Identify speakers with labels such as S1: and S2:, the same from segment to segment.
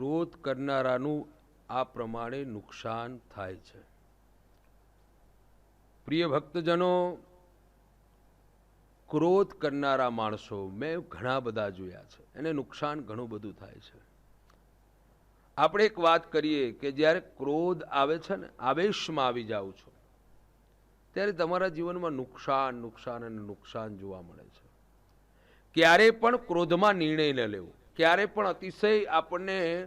S1: ક્રોધ કરનારાનું આ પ્રમાણે નુકસાન થાય છે. પ્રિય ભક્તજનો, ક્રોધ કરનારા માણસો, મેં ઘણા બધા જોયા છે. એને નુકસાન ઘણું બધું થાય છે. આપણે એક વાત કરીએ કે જ્યારે ક્રોધ આવે છે ને, આવેશમાં આવી જાઓ છો, ત્યારે તમારા જીવનમાં નુકસાન નુકસાન અને નુકસાન જોવા મળે છે. ક્યારે પણ ક્રોધમાં નિર્ણય ન લેવો. ક્યારે પણ અતિશય આપણને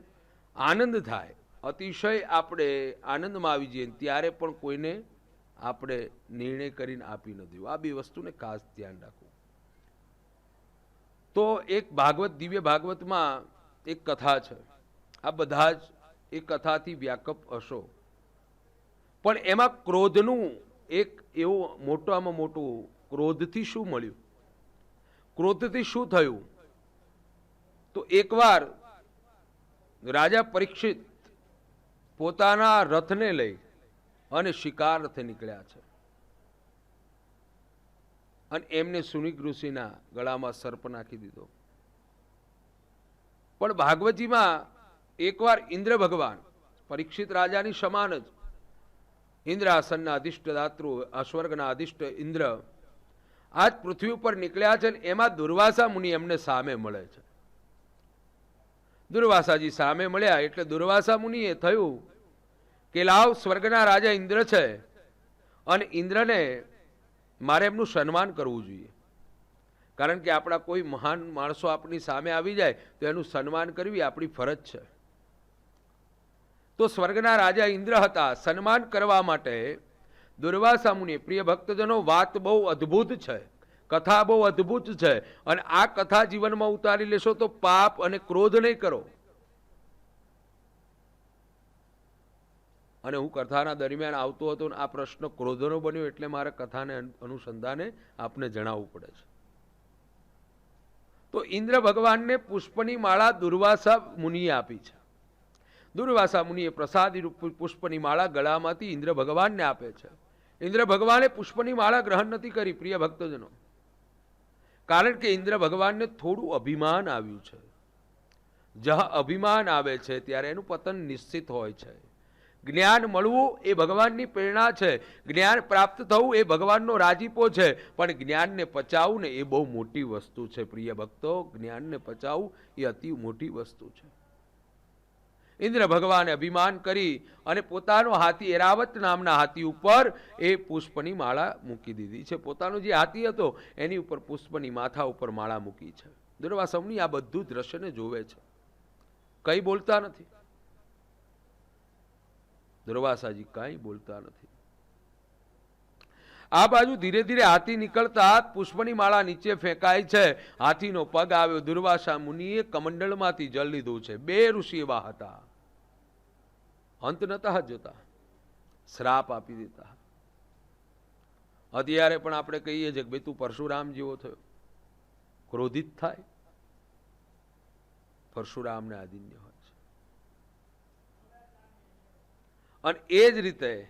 S1: આનંદ થાય, અતિશય આપણે આનંદમાં આવી જઈએ ત્યારે પણ કોઈને આપણે નિર્ણય કરીને આપી ન દેવું. આ બે વસ્તુને ખાસ ધ્યાન રાખવું. તો એક ભાગવત, દિવ્ય ભાગવતમાં એક કથા છે. આ બધા જ એ કથાથી વ્યાકપ હશો. પણ એમાં ક્રોધનું એક એવું મોટામાં મોટું ક્રોધથી શું મળ્યું? ક્રોધથી શું થયું? તો એકવાર રાજા પરીક્ષિત પોતાના રથને લઈ અને શિકાર રથે નીકળ્યા છે. અને એમને સુનિક ઋષિના ગળામાં સર્પ નાખી દીધો. પણ ભાગવતીમાં એકવાર ઇન્દ્ર ભગવાન, પરીક્ષિત રાજાની સમાન જ, ઇન્દ્રાસનના અધિષ્ઠ દાતૃ, અશ્વર્ગના અધિષ્ઠ ઇન્દ્ર આજ પૃથ્વી ઉપર નીકળ્યા છે અને એમાં દુર્વાસા મુનિ એમને સામે મળે છે. દુર્વાસાજી સામે મળ્યા. એટલે દુર્વાસા મુનિએ થયું કે લાવ, સ્વર્ગના રાજા ઇન્દ્ર છે અને ઇન્દ્રને મારે એમનું સન્માન કરવું જોઈએ. કારણ કે આપણા કોઈ મહાન માણસો આપણી સામે આવી જાય તો એનું સન્માન કરવી આપણી ફરજ છે. તો સ્વર્ગના રાજા ઇન્દ્ર હતા. સન્માન કરવા માટે દુર્વાસા મુનિ પ્રિય ભક્તજનો, વાત બહુ અદ્ભુત છે. કથા બહુ અદ્ભુત છે. અને આ કથા જીવનમાં ઉતારી લેશો તો પાપ અને ક્રોધ નહીં કરો. અને હું કથાના દરમિયાન આવતો હતો આ પ્રશ્ન ક્રોધનો બન્યો એટલે મારે કથાને અન- અનુસંધાને આપને જણાવવું પડે છે. તો ઇન્દ્ર ભગવાનને પુષ્પની માળા દુર્વાસા મુનિએ આપી છે. દુર્વાસા મુનિએ પ્રસાદી પુષ્પની માળા ગળામાંથી ઇન્દ્ર ભગવાનને આપે છે. ઇન્દ્ર ભગવાને પુષ્પની માળા ગ્રહણ નથી કરી, પ્રિય ભક્તજનો. કારણ કે ઇન્દ્ર ભગવાનને થોડું અભિમાન આવ્યું છે. જ્યાં અભિમાન આવે છે ત્યારે એનું પતન નિશ્ચિત હોય છે. જ્ઞાન મળવું એ ભગવાનની પ્રેરણા છે. જ્ઞાન પ્રાપ્ત થવું એ ભગવાનનો રાજીપો છે. પણ જ્ઞાનને પચાવવું ને એ બહુ મોટી વસ્તુ છે. પ્રિય ભક્તો, જ્ઞાનને પચાવવું એ અતિ મોટી વસ્તુ છે. ઇન્દ્ર ભગવાને અભિમાન કરી અને પોતાનો હાથી એરાવત નામના હાથી ઉપર એ પુષ્પની માળા મૂકી દીધી છે. પોતાનો જે હાથી હતો, એની ઉપર પુષ્પની માથા ઉપર માળા મૂકી છે. દુર્વાસવની આ બધું દ્રશ્યને જોવે છે. કંઈ બોલતા નથી. દુર્વાસાજી કાંઈ બોલતા નથી. આ બાજુ ધીરે ધીરે હાથી નીકળતા પુષ્પની માળા નીચે ફેંકાય છે. હાથીનો પગ આવ્યો દુર્વાસા મુનિએ કમંડળમાંથી જલ લીધું છે. બે ઋષિ એવા હતા. અંત નતા જોતા. શ્રાપ આપી દેતા. અત્યારે પણ આપણે કહીએ છીએ કે ભાઈ તું પરશુરામ જેવો થયો. ક્રોધિત થાય. પરશુરામને આદિન્ય હોય છે. અને એ જ રીતે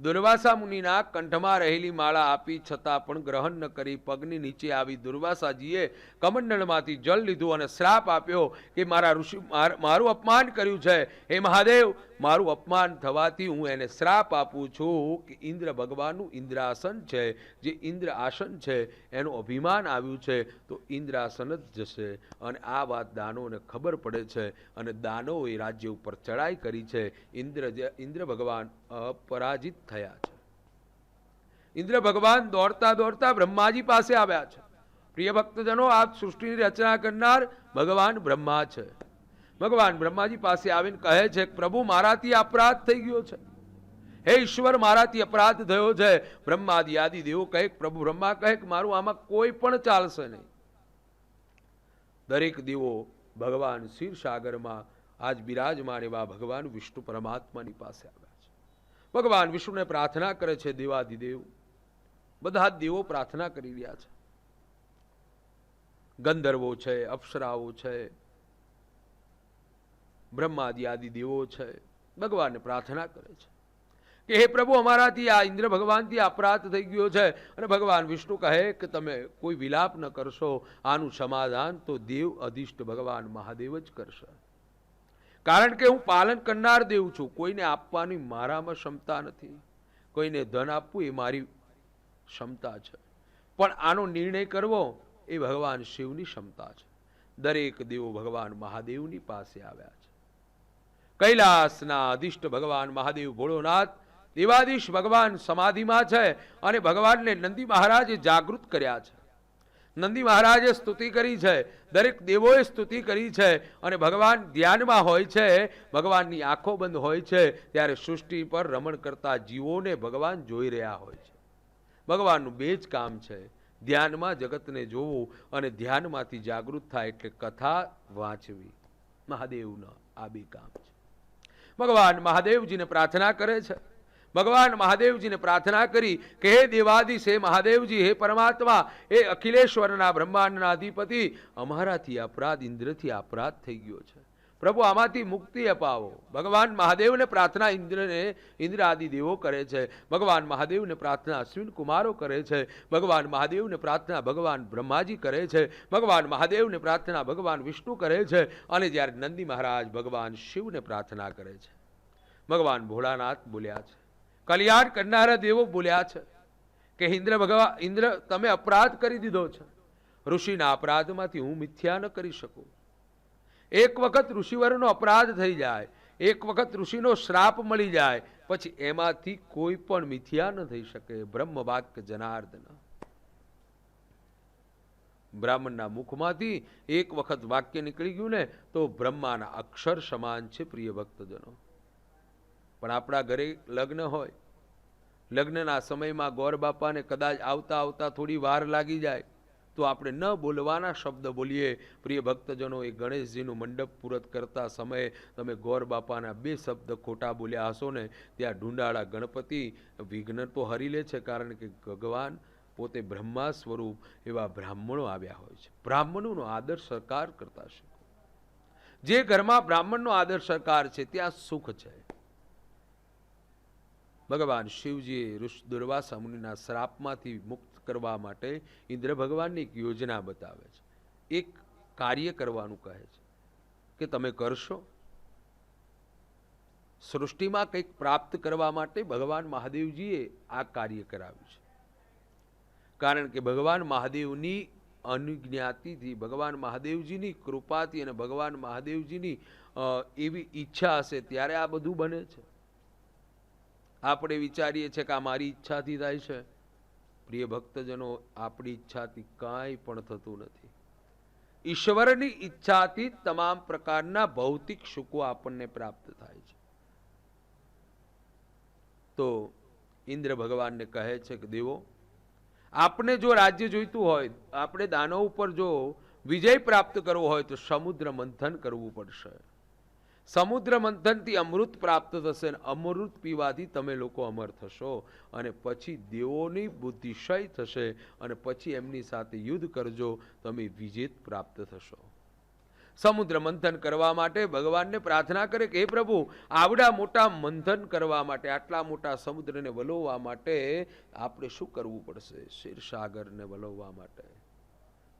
S1: દુર્વાસા મુનિના કંઠમાં રહેલી માળા આપી છતાં પણ ગ્રહણ ન કરી પગની નીચે આવી દુર્વાસાજીએ કમંડળમાંથી જળ લીધું અને શ્રાપ આપ્યો કે મારા ઋષિ માર- અપમાન કર્યું છે. હે મહાદેવ, મારું અપમાન થવાથી હું એને શ્રાપ આપું છું કે ઇન્દ્ર ભગવાનનું ઇન્દ્રાસન છે. જે ઇન્દ્ર આસન છે, એનું અભિમાન આવ્યું છે, તો ઇન્દ્રાસન જ જશે. અને આ વાત દાનોને ખબર પડે છે અને દાનોએ રાજ્ય ઉપર ચડાઈ કરી છે. ઇન્દ્ર ઇન્દ્ર ભગવાન અપરાજિત થયા છે. ઇન્દ્ર ભગવાન દોડતા દોડતા બ્રહ્માજી પાસે આવ્યા છે. પ્રિય ભક્તજનો આ સૃષ્ટિની રચના કરનાર ભગવાન બ્રહ્મા છે. ભગવાન બ્રહ્માજી પાસે આવીને કહે છે પ્રભુ, મારાથી અપરાધ થઈ ગયો છે. હે ઈશ્વર, મારાથી અપરાધ થયો છે. બ્રહ્માદિ આદિ દેવો કહે પ્રભુ બ્રહ્મા કહે કે, મારું આમાં કોઈ પણ ચાલશે નહીં. દરેક દેવો ભગવાન ક્ષીરસાગરમાં આજ બિરાજમાન એવા ભગવાન વિષ્ણુ પરમાત્માની પાસે આવ્યા ભગવાન વિષ્ણુને પ્રાર્થના કરે છે દેવાધિદેવ બધા દેવો પ્રાર્થના કરી રહ્યા છે. ગંધર્વો છે, અપ્સરાઓ છે બ્રહ્માદિ આદિ દેવો છે, ભગવાનને પ્રાર્થના કરે છે. કે હે પ્રભુ, અમારાથી આ ઇન્દ્ર ભગવાનથી અપરાધ થઈ ગયો છે અને ભગવાન વિષ્ણુ કહે કે તમે કોઈ વિલાપ ન કરશો, આનું સમાધાન તો દેવ અધિષ્ઠ ભગવાન મહાદેવ જ કરશે. કારણ કે હું પાલન કરનાર દેવું છું. કોઈને આપવાની મારામાં ક્ષમતા નથી. કોઈને ધન આપવું એ મારી ક્ષમતા છે. પણ આનો નિર્ણય કરવો એ ભગવાન શિવની ક્ષમતા છે. દરેક દેવો ભગવાન મહાદેવની પાસે આવ્યા છે. કૈલાસના અધિષ્ઠ ભગવાન મહાદેવ ભોળોનાથ દેવાધીશ ભગવાન સમાધિમાં છે અને ભગવાનને નંદી મહારાજે જાગૃત કર્યા છે. નંદી મહારાજે સ્તુતિ કરી છે. દરેક દેવોએ સ્તુતિ કરી છે અને ભગવાન ધ્યાનમાં હોય છે. ભગવાનની આંખો બંધ હોય છે. ત્યારે સૃષ્ટિ પર રમણ કરતા જીવોને ભગવાન જોઈ રહ્યા હોય છે. ભગવાનનું બે જ કામ છે. ધ્યાનમાં જગતને જોવું અને ધ્યાનમાંથી જાગૃત થાય એટલે કથા વાંચવી. મહાદેવના આ બે કામ છે. ભગવાન મહાદેવજીને પ્રાર્થના કરે છે. ભગવાન મહાદેવજીને પ્રાર્થના કરી કે હે દેવાદીશ, હે મહાદેવજી, હે પરમાત્મા એ અખિલેશ્વરના બ્રહ્માંડના અધિપતિ, અમારાથી અપરાધ ઇન્દ્રથી અપરાધ થઈ ગયો છે. પ્રભુ, આમાંથી મુક્તિ અપાવો. ભગવાન મહાદેવને પ્રાર્થના ઇન્દ્રને ઇન્દ્ર આદિ દેવો કરે છે. ભગવાન મહાદેવને પ્રાર્થના અશ્વિન કુમારો કરે છે. ભગવાન મહાદેવને પ્રાર્થના ભગવાન બ્રહ્માજી કરે છે. ભગવાન મહાદેવને પ્રાર્થના ભગવાન વિષ્ણુ કરે છે. અને જ્યારે નંદી મહારાજ ભગવાન શિવને પ્રાર્થના કરે છે. ભગવાન ભોળાનાથ બોલ્યા છે. કલ્યાણ કરનારા દેવો બોલ્યા છે કે ઇન્દ્ર ભગવાન ઇન્દ્ર, તમે અપરાધ કરી દીધો છે. ઋષિના અપરાધમાંથી હું મિથ્યા ન કરી શકું. એક વખત ઋષિવરનો અપરાધ થઈ જાય, એક વખત ઋષિનો શ્રાપ મળી જાય, પછી એમાંથી કોઈ પણ મિથ્યા ન થઈ શકે. બ્રહ્મ વાક્ય જનાર્દન. બ્રાહ્મણના મુખમાંથી એક વખત વાક્ય નીકળી ગયું ને, તો બ્રહ્માના અક્ષર સમાન છે, પ્રિય ભક્તજનો. પણ આપણા ઘરે લગ્ન હોય, લગ્નના સમયમાં ગોર બાપાને કદાચ આવતા આવતા થોડી વાર લાગી જાય, તો આપણે ન બોલવાના શબ્દ બોલીએ. પ્રિય ભક્તજનો, એ ગણેશજીનું મંડપ પૂરત કરતા સમયે તમે ગોર બાપાના બે શબ્દ ખોટા બોલ્યા હશો ને, ત્યાં ઢુંડાળા ગણપતિ વિઘ્ન તો હરી લે છે, કારણ કે ભગવાન પોતે બ્રહ્મા સ્વરૂપ એવા બ્રાહ્મણો આવ્યા હોય છે. બ્રાહ્મણોનો આદર સહકાર કરતા શીખો. જે ઘરમાં બ્રાહ્મણનો આદર સહકાર છે, ત્યાં સુખ છે. ભગવાન શિવજીએ ઋષ દુર્વાસા મુનિના શ્રાપમાંથી મુક્ત કરવા માટે ઇન્દ્ર ભગવાનની એક યોજના બતાવે છે. એક કાર્ય કરવાનું કહે છે કે તમે કરશો. સૃષ્ટિમાં કંઈક પ્રાપ્ત કરવા માટે ભગવાન મહાદેવજીએ આ કાર્ય કરાવ્યું છે. કારણ કે ભગવાન મહાદેવની અનુજ્ઞાતિથી, ભગવાન મહાદેવજીની કૃપાથી અને ભગવાન મહાદેવજીની એવી ઈચ્છા હશે ત્યારે આ બધું બને છે. આપણે વિચારીએ છીએ કે આ મારી ઈચ્છાથી થાય છે. પ્રિય ભક્તજનો, આપણી ઈચ્છાથી કાંઈ પણ થતું નથી. ઈશ્વરની ઈચ્છાથી તમામ પ્રકારના ભૌતિક સુખો આપણને પ્રાપ્ત થાય છે. તો ઇન્દ્ર ભગવાનને કહે છે કે દેવો આપણે જો રાજ્ય જોઈતું હોય, આપણે દાનવ ઉપર જો વિજય પ્રાપ્ત કરવો હોય, તો સમુદ્ર મંથન કરવું પડશે. સમુદ્ર મંથનથી અમૃત પ્રાપ્ત થશે અને અમૃત પીવાથી તમે લોકો અમર થશો. અને પછી દેવોની બુદ્ધિશય થશે અને પછી એમની સાથે યુદ્ધ કરજો, તમે વિજેત પ્રાપ્ત થશો. સમુદ્ર મંથન કરવા માટે ભગવાનને પ્રાર્થના કરે કે, હે પ્રભુ, આવડા મોટા મંથન કરવા માટે, આટલા મોટા સમુદ્રને વલોવવા માટે આપણે શું કરવું પડશે? ક્ષીરસાગરને વલોવવા માટે.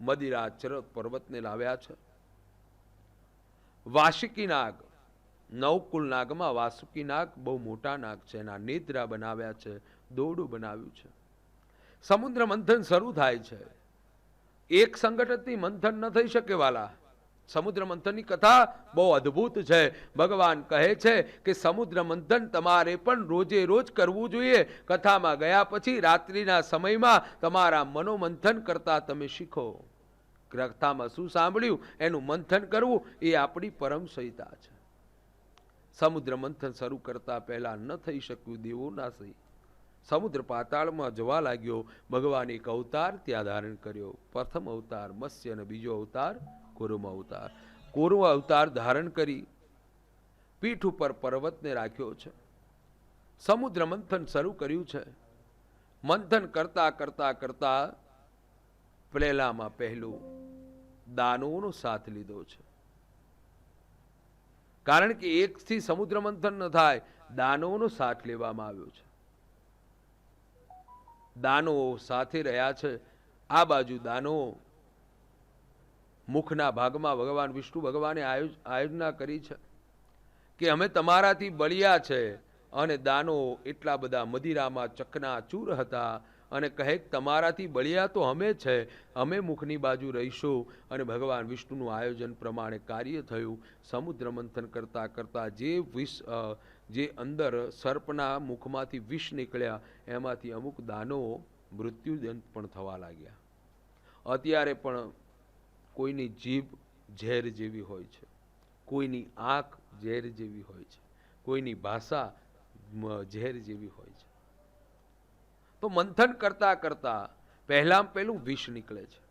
S1: મદિરા ચરત પર્વતને લાવ્યા છે. વાર્ષિકી નાગ નવકુલ નાગમાં વાસુકી નાગ બહુ મોટા નાગ છે, એના નેત્રા બનાવ્યા છે દોરડું બનાવ્યું છે. સમુદ્ર મંથન શરૂ થાય છે. એક સંગઠનથી મંથન ન થઈ શકે વાલા. સમુદ્ર મંથનની કથા બહુ અદ્ભુત છે. ભગવાન કહે છે કે સમુદ્ર મંથન તમારે પણ રોજે રોજ કરવું જોઈએ. કથામાં ગયા પછી રાત્રિના સમયમાં તમારા મનોમંથન કરતા તમે શીખો. કથામાં શું સાંભળ્યું? એનું મંથન કરવું એ આપણી પરમ સંહિતા છે. સમુદ્ર મંથન શરૂ કરતા પહેલાં ન થઈ શક્યું, દેવો ના સમુદ્ર પાતાળમાં જવા લાગ્યો. ભગવાન એક અવતાર ત્યાં ધારણ કર્યો. પ્રથમ અવતાર મત્સ્ય અને બીજો અવતાર કુરુમ અવતાર. કુરુમ અવતાર ધારણ કરી પીઠ ઉપર પર્વતને રાખ્યો છે. સમુદ્ર મંથન શરૂ કર્યું છે. મંથન કરતા કરતા કરતા પહેલામાં પહેલું દાનવોનો સાથ લીધો છે. કારણ કે એકથી સમુદ્ર મંથન ન થાય, દાનવનો સાથ લેવામાં આવ્યો છે. દાનવો સાથે રહ્યા છે. આ બાજુ દાનવો મુખના ભાગમાં ભગવાન વિષ્ણુ ભગવાને આયોજ- આયોજના કરી છે કે અમે તમારાથી બળિયા છે અને દાનો એટલા બધા મદિરામાં ચકના ચૂર હતા અને કહે, તમારાથી બળિયા તો અમે છે. અમે મુખની બાજુ રહીશું. અને ભગવાન વિષ્ણુનું આયોજન પ્રમાણે કાર્ય થયું. સમુદ્ર મંથન કરતાં કરતાં જે વિષ જે અંદર સર્પના મુખમાંથી વિષ નીકળ્યા, એમાંથી અમુક દાનો મૃત્યુદંત પણ થવા લાગ્યા. અત્યારે પણ કોઈની જીભ ઝેર જેવી હોય છે. કોઈની આંખ ઝેર જેવી હોય છે. કોઈની ભાષા ઝેર જેવી હોય છે. તો મંથન કરતા કરતા પહેલાં પહેલું વિષ નીકળે છે.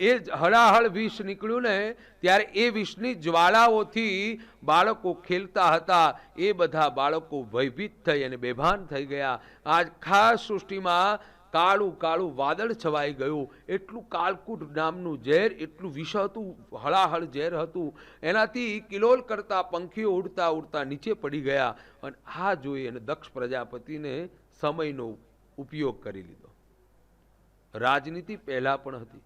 S1: એ હળાહળ વિષ નીકળ્યું ને ત્યારે એ વિષની જ્વાળાઓથી બાળકો ખેલતા હતા. એ બધા બાળકો ભયભીત થઈ અને બેભાન થઈ ગયા. આજ ખાસ સૃષ્ટિમાં કાળું કાળું વાદળ છવાઈ ગયું. એટલું કાળકૂટ નામનું ઝેર, એટલું વિષ હતું હળાહળ ઝેર હતું. એનાથી કિલોલ કરતા પંખીઓ ઉડતા ઉડતા નીચે પડી ગયા. અને આ જોઈ અને દક્ષ પ્રજાપતિને સમયનો ઉપયોગ કરી લીધો. રાજનીતિ પહેલાં પણ હતી.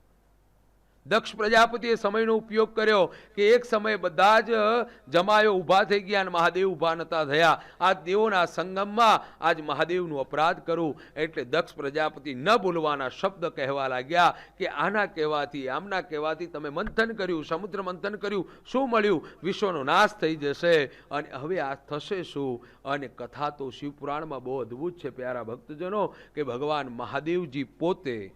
S1: દક્ષ પ્રજાપતિએ સમયનો ઉપયોગ કર્યો કે એક સમયે બધા જ જમાયો ઊભા થઈ ગયા અને મહાદેવ ઊભા નહોતા થયા. આ દેવોના સંગમમાં આજ મહાદેવનું અપરાધ કરું એટલે દક્ષ પ્રજાપતિ ન બોલવાના શબ્દ કહેવા લાગ્યા કે આના કહેવાથી, આમના કહેવાથી તમે મંથન કર્યું, સમુદ્ર મંથન કર્યું, શું મળ્યું? વિશ્વનો નાશ થઈ જશે. અને હવે આ થશે શું? અને કથા તો શિવપુરાણમાં બહુ અદ્ભુત છે, પ્યારા ભક્તજનો, કે ભગવાન મહાદેવજી પોતે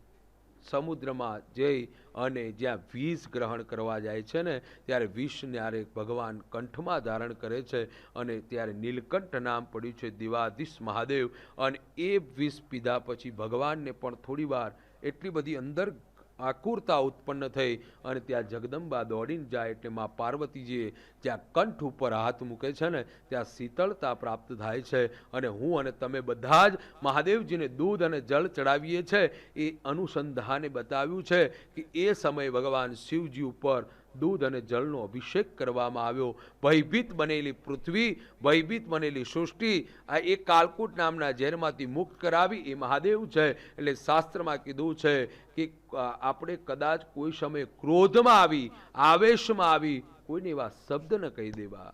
S1: સમુદ્રમાં જઈ અને જ્યાં વિષ ગ્રહણ કરવા જાય છે ને, ત્યારે વિષ ન્યારે ભગવાન કંઠમાં ધારણ કરે છે અને ત્યારે નીલકંઠ નામ પડ્યું છે દિવાધીશ મહાદેવ. અને એ વિષ પીધા પછી ભગવાનને પણ થોડી વાર એટલી બધી અંદર આકુરતા ઉત્પન્ન થઈ અને ત્યાં જગદંબા દોડીને જાય એટલે માં પાર્વતીજીએ ત્યાં કંઠ ઉપર હાથ મૂકે છે ને, ત્યાં શીતળતા પ્રાપ્ત થાય છે. અને હું અને તમે બધા જ મહાદેવજીને દૂધ અને જળ ચડાવીએ છે. એ અનુસંધાને બતાવ્યું છે કે એ સમયે ભગવાન શિવજી ઉપર દૂધ અને જળનો અભિષેક કરવામાં આવ્યો. ભયભીત બનેલી પૃથ્વી, ભયભીત બનેલી સૃષ્ટિ, આ એ કાલકૂટ નામના ઝેરમાંથી મુક્ત કરાવી એ મહાદેવ છે. એટલે શાસ્ત્રમાં કીધું છે કે આપણે કદાચ કોઈ સમયે ક્રોધમાં આવી, આવેશમાં આવી, કોઈને એવા શબ્દ ન કહી દેવા.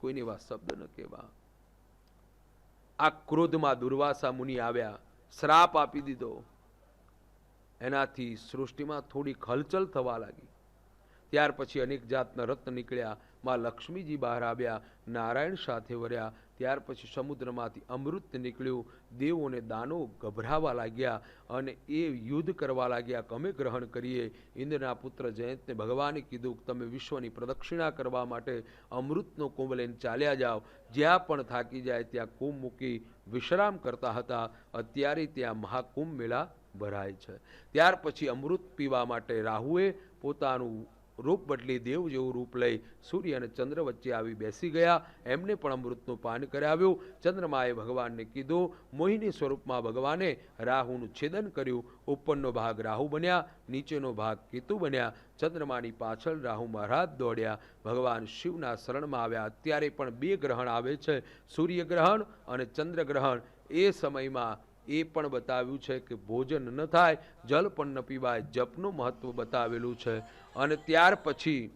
S1: કોઈને એવા શબ્દ ન કહેવા. આ ક્રોધમાં દુર્વાસા મુનિ આવ્યા, શ્રાપ આપી દીધો. એનાથી સૃષ્ટિમાં થોડી હલચલ થવા લાગી. ત્યાર પછી અનેક જાતના રત્ન નીકળ્યા. માં લક્ષ્મીજી બહાર આવ્યા, નારાયણ સાથે વર્યા. ત્યાર પછી સમુદ્રમાંથી અમૃત નીકળ્યું. દેવોને દાનો ગભરાવા લાગ્યા અને એ યુદ્ધ કરવા લાગ્યા. કમે ગ્રહણ કરીએ. ઇન્દ્રના પુત્ર જયંતને ભગવાને કીધું, તમે વિશ્વની પ્રદક્ષિણા કરવા માટે અમૃતનો કુંભ લઈને ચાલ્યા જાઓ. જ્યાં પણ થાકી જાય, ત્યાં કુંભ મૂકી વિશ્રામ કરતા હતા. અત્યારે ત્યાં મહાકુંભ મેળા ભરાય છે. ત્યાર પછી અમૃત પીવા માટે રાહુએ પોતાનું રૂપ બદલી દેવ જેવું રૂપ લઈ સૂર્ય અને ચંદ્ર વચ્ચે આવી બેસી ગયા. એમને પણ અમૃતનું પાન કરાવ્યું. ચંદ્રમાએ ભગવાનને કીધું, મોહિની સ્વરૂપમાં ભગવાને રાહુનું છેદન કર્યું. ઉપરનો ભાગ રાહુ બન્યા, નીચેનો ભાગ કેતુ બન્યા. ચંદ્રમાની પાછળ રાહુ મહારાજ દોડ્યા. ભગવાન શિવના શરણમાં આવ્યા. અત્યારે પણ બે ગ્રહણ આવે છે. સૂર્યગ્રહણ અને ચંદ્રગ્રહણ. એ સમયમાં એ પણ બતાવ્યું છે કે ભોજન ન થાય, જલ પણ ન પીવાય, જપનું મહત્વ બતાવેલું છે. અને ત્યાર પછી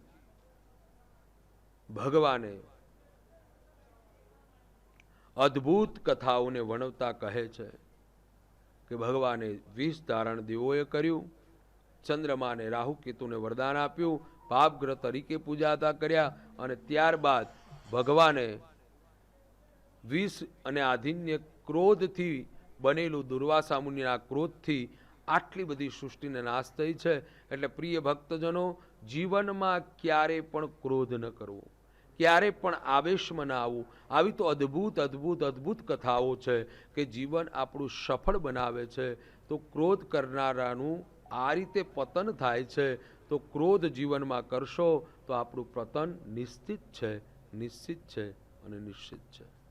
S1: ભગવાને અદ્ભુત કથાઓને વણવતા કહે છે કે ભગવાને વિષ ધારણ દેવોએ કર્યું, ચંદ્રમાને રાહુ કેતુને વરદાન આપ્યું, પાપગ્રહ તરીકે પૂજાતા કર્યા અને ત્યારબાદ ભગવાને વિષ અને આધિન્ય ક્રોધથી બનેલું દુર્વાસા મુનિના ક્રોધથી આટલી બધી સૃષ્ટિને નાશ થઈ છે. એટલે પ્રિય ભક્તજનો, જીવનમાં ક્યારે પણ ક્રોધ ન કરવો. ક્યારે પણ આવેશમાં ના આવવું. આવી તો અદ્ભુત અદ્ભુત અદ્ભુત કથાઓ છે કે જીવન આપણું સફળ બનાવે છે. તો ક્રોધ કરનારાનું આ રીતે પતન થાય છે, તો ક્રોધ જીવનમાં કરશો તો આપણું પતન નિશ્ચિત છે નિશ્ચિત છે અને નિશ્ચિત છે.